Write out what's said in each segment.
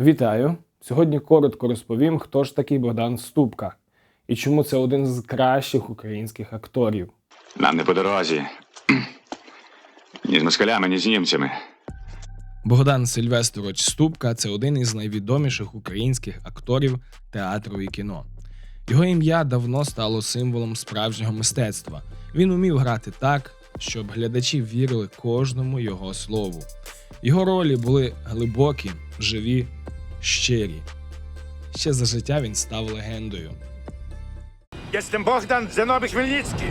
Вітаю! Сьогодні коротко розповім, хто ж такий Богдан Ступка і чому це один з кращих українських акторів. Нам не по дорозі. Ні з москалями, ні з німцями. Богдан Сильвестрович Ступка це один із найвідоміших українських акторів театру і кіно. Його ім'я давно стало символом справжнього мистецтва. Він умів грати так, щоб глядачі вірили кожному його слову. Його ролі були глибокі, живі, щирі. Ще за життя він став легендою. Jestem Bogdan Zenobi Chmielnicki.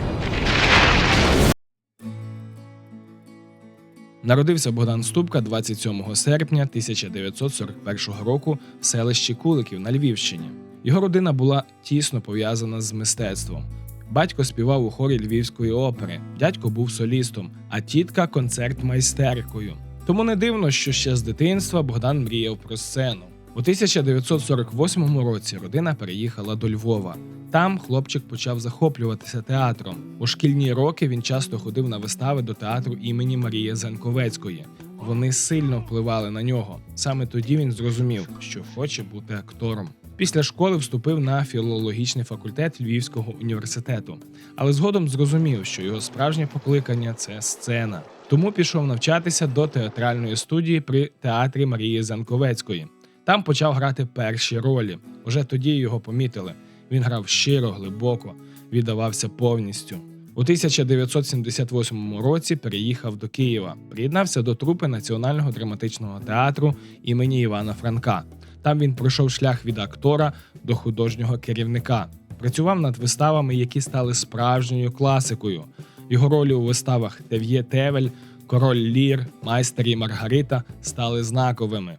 Народився Богдан Ступка 27 серпня 1941 року в селищі Куликів на Львівщині. Його родина була тісно пов'язана з мистецтвом. Батько співав у хорі Львівської опери, дядько був солістом, а тітка концертмайстеркою. Тому не дивно, що ще з дитинства Богдан мріяв про сцену. У 1948 році родина переїхала до Львова. Там хлопчик почав захоплюватися театром. У шкільні роки він часто ходив на вистави до театру імені Марії Занковецької. Вони сильно впливали на нього. Саме тоді він зрозумів, що хоче бути актором. Після школи вступив на філологічний факультет Львівського університету, але згодом зрозумів, що його справжнє покликання це сцена. Тому пішов навчатися до театральної студії при театрі Марії Занковецької. Там почав грати перші ролі. Уже тоді його помітили. Він грав щиро, глибоко, віддавався повністю. У 1978 році переїхав до Києва, приєднався до трупи Національного драматичного театру імені Івана Франка. Там він пройшов шлях від актора до художнього керівника. Працював над виставами, які стали справжньою класикою. Його ролі у виставах Тев'є Тевель, Король Лір, Майстер і Маргарита стали знаковими.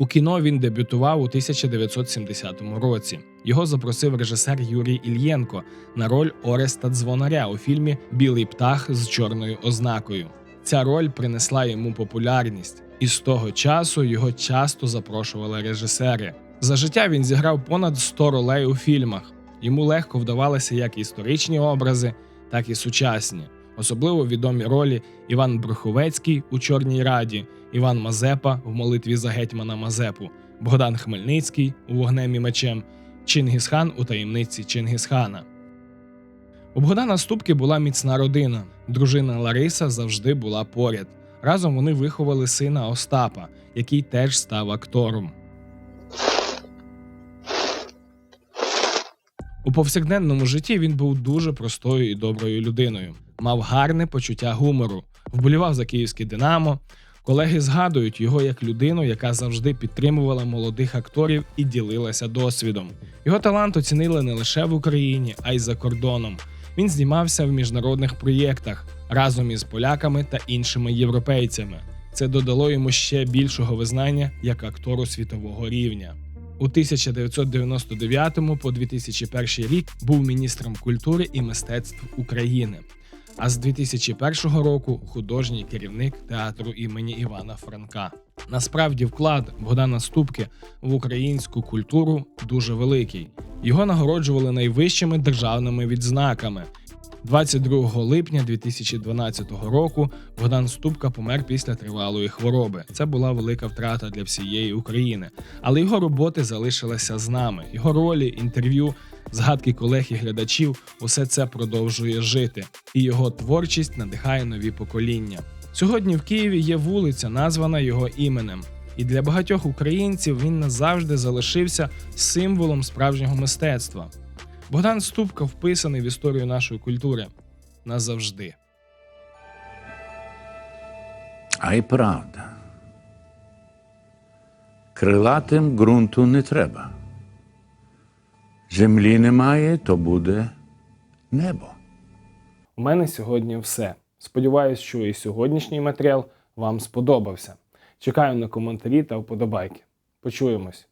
У кіно він дебютував у 1970 році. Його запросив режисер Юрій Ільєнко на роль Ореста Дзвонаря у фільмі Білий птах з чорною ознакою. Ця роль принесла йому популярність, і з того часу його часто запрошували режисери. За життя він зіграв понад 100 ролей у фільмах. Йому легко вдавалися як історичні образи, так і сучасні. Особливо відомі ролі Іван Бруховецький у Чорній Раді, Іван Мазепа в молитві за гетьмана Мазепу, Богдан Хмельницький у Вогнем і мечем, Чингісхан у таємниці Чингісхана. У Богдана Ступки була міцна родина. Дружина Лариса завжди була поряд. Разом вони виховали сина Остапа, який теж став актором. У повсякденному житті він був дуже простою і доброю людиною, мав гарне почуття гумору, вболівав за київське Динамо. Колеги згадують його як людину, яка завжди підтримувала молодих акторів і ділилася досвідом. Його талант оцінили не лише в Україні, а й за кордоном. Він знімався в міжнародних проєктах разом із поляками та іншими європейцями. Це додало йому ще більшого визнання як актору світового рівня. У 1999 по 2001 рік був міністром культури і мистецтв України. А з 2001 року художній керівник театру імені Івана Франка. Насправді, вклад Богдана Ступки в українську культуру дуже великий. Його нагороджували найвищими державними відзнаками. 22 липня 2012 року Богдан Ступка помер після тривалої хвороби. Це була велика втрата для всієї України, але його роботи залишилися з нами. Його ролі, інтерв'ю, згадки колег і глядачів усе це продовжує жити, і його творчість надихає нові покоління. Сьогодні в Києві є вулиця, названа його іменем. І для багатьох українців він назавжди залишився символом справжнього мистецтва. Богдан Ступка вписаний в історію нашої культури назавжди. А й правда. Крилатим ґрунту не треба. Землі немає, то буде небо. У мене сьогодні все. Сподіваюсь, що і сьогоднішній матеріал вам сподобався. Чекаю на коментарі та вподобайки. Почуємось!